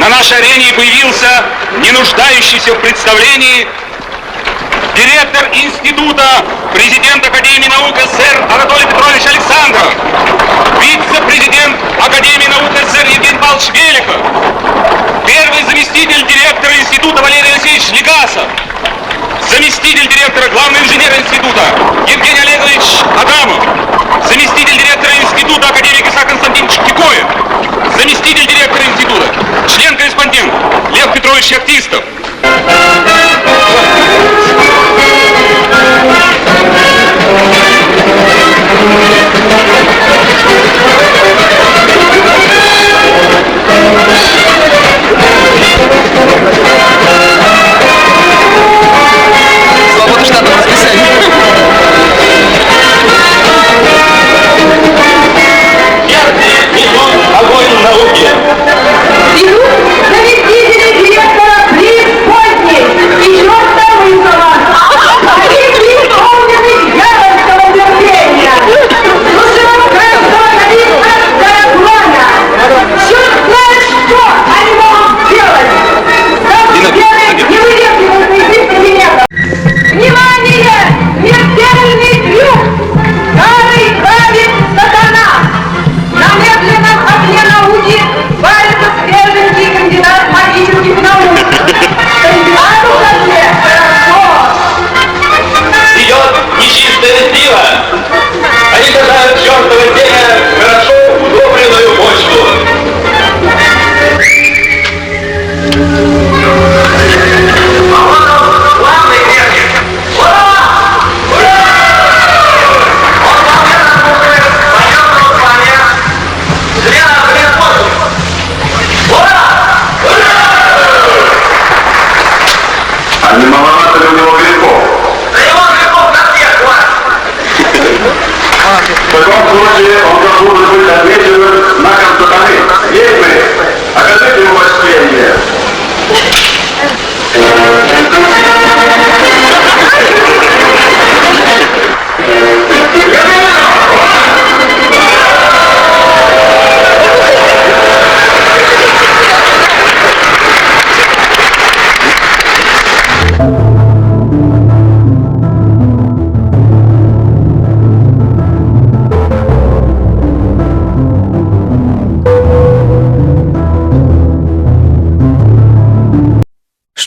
на нашей арене появился не нуждающийся в представлении директор института, президент Академии наук СССР Анатолий Петрович Александров, chefistas.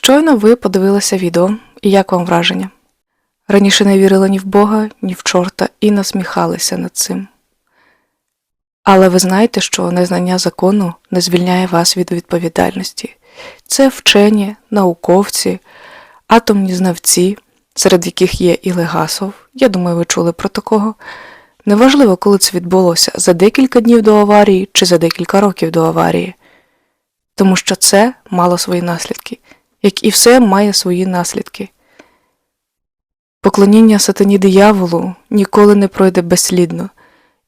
Щойно ви подивилися відео, і як вам враження? Раніше не вірили ні в Бога, ні в чорта і насміхалися над цим. Але ви знаєте, що незнання закону не звільняє вас від відповідальності. Це вчені, науковці, атомні знавці, серед яких є і Легасов. Я думаю, ви чули про такого. Неважливо, коли це відбулося за декілька днів до аварії чи за декілька років до аварії тому що це мало свої наслідки, як і все має свої наслідки. Поклоніння сатані дияволу ніколи не пройде безслідно,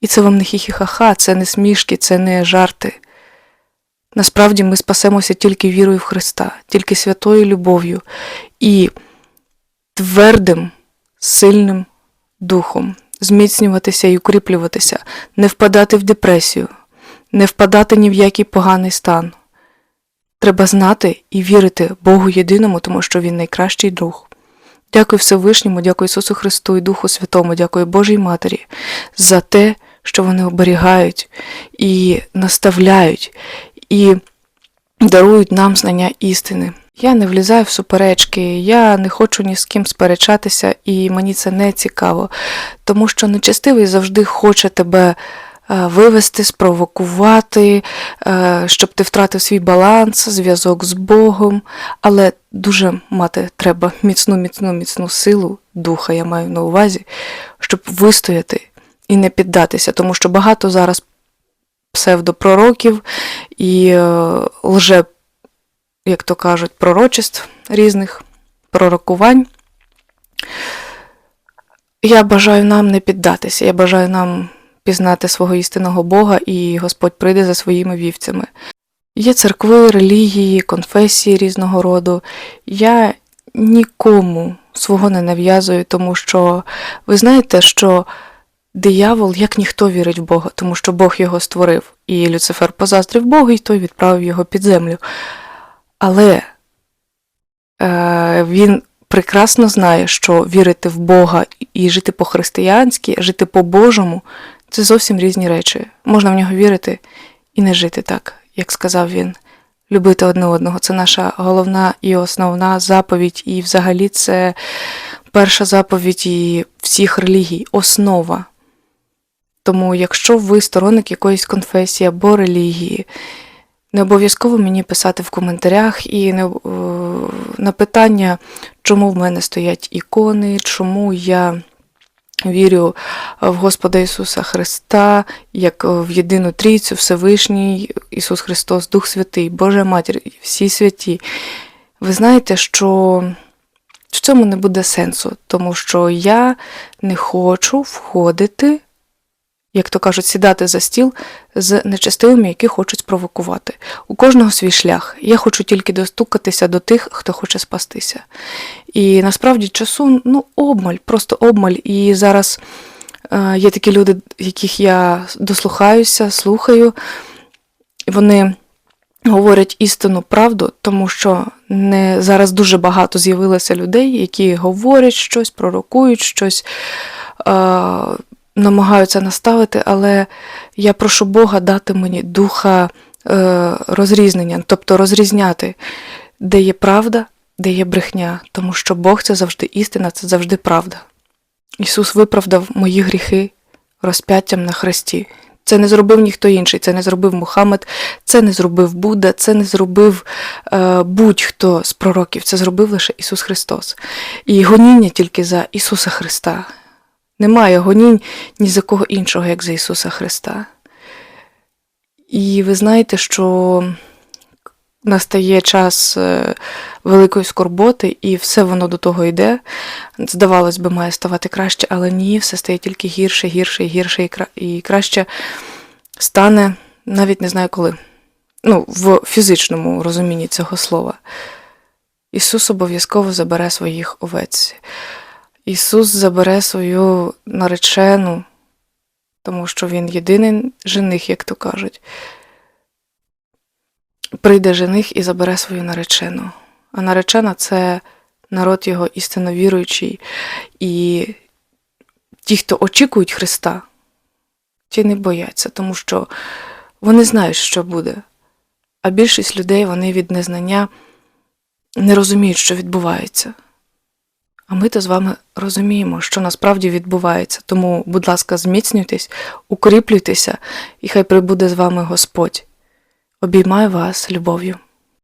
і це вам не хі-хі-ха-ха, це не смішки, це не жарти. Насправді ми спасемося тільки вірою в Христа, тільки святою любов'ю і твердим, сильним духом, зміцнюватися і укріплюватися, не впадати в депресію, не впадати ні в який поганий стан. Треба знати і вірити Богу єдиному, тому що Він найкращий друг. Дякую Всевишньому, дякую Ісусу Христу і Духу Святому, дякую Божій Матері за те, що вони оберігають і наставляють, і дарують нам знання істини. Я не влізаю в суперечки, я не хочу ні з ким сперечатися, і мені це не цікаво, тому що нечестивий завжди хоче тебе е, вивести, спровокувати, щоб ти втратив свій баланс, зв'язок з Богом. Але дуже мати треба міцну, міцну, міцну силу духа, я маю на увазі, щоб вистояти і не піддатися, тому що багато зараз псевдопророків і е, лже, як то кажуть, пророчеств різних пророкувань. Я бажаю нам не піддатися, я бажаю нам пізнати свого істинного Бога, і Господь прийде за своїми вівцями. Є церкви, релігії, конфесії різного роду. Я нікому свого не нав'язую, тому що ви знаєте, що диявол, як ніхто вірить в Бога, тому що Бог його створив, і Люцифер позаздрив Бога, і той відправив його під землю. Але е, він прекрасно знає, що вірити в Бога і жити по-християнськи, жити по-божому це зовсім різні речі. Можна в нього вірити і не жити так, як сказав він. Любити одне одного це наша головна і основна заповідь, і взагалі це перша заповідь і всіх релігій, основа. Тому, якщо ви сторонник якоїсь конфесії або релігії, не обов'язково мені писати в коментарях і не, е, на питання, чому в мене стоять ікони, чому я вірю в Господа Ісуса Христа, як в єдину трійцю, Всевишній, Ісус Христос, Дух Святий, Божа Матір, всі святі. Ви знаєте, що в цьому не буде сенсу, тому що я не хочу входити, як то кажуть, сідати за стіл з нечестивими, які хочуть спровокувати. У кожного свій шлях. Я хочу тільки достукатися до тих, хто хоче спастися. І насправді часу ну, обмаль, просто обмаль. І зараз е, є такі люди, яких я дослухаюся, слухаю. Вони говорять істинну правду, тому що не зараз дуже багато з'явилося людей, які говорять щось, пророкують щось, е, намагаються наставити, але я прошу Бога дати мені духа е, розрізнення, тобто розрізняти, де є правда, де є брехня, тому що Бог це завжди істина, це завжди правда. Ісус виправдав мої гріхи розп'яттям на хресті. Це не зробив ніхто інший, це не зробив Мухаммед, це не зробив Будда, це не зробив е, будь-хто з пророків, це зробив лише Ісус Христос. І гоніння тільки за Ісуса Христа. Немає гонінь ні за кого іншого, як за Ісуса Христа. І ви знаєте, що настає час е, великої скорботи, і все воно до того йде. Здавалось би, має ставати краще, але ні, все стає тільки гірше, гірше гірше, і, кра... і краще стане навіть не знаю коли. Ну, в фізичному розумінні цього слова. Ісус обов'язково забере своїх овець. Ісус забере свою наречену, тому що Він єдиний жених, як то кажуть. Прийде жених і забере свою наречену. А наречена це народ його істинно віруючий. І ті, хто очікують Христа, ті не бояться, тому що вони знають, що буде. А більшість людей вони від незнання не розуміють, що відбувається. А ми то з вами розуміємо, що насправді відбувається. Тому, будь ласка, зміцнюйтесь, укріплюйтеся, і хай прибуде з вами Господь. Обіймаю вас любов'ю.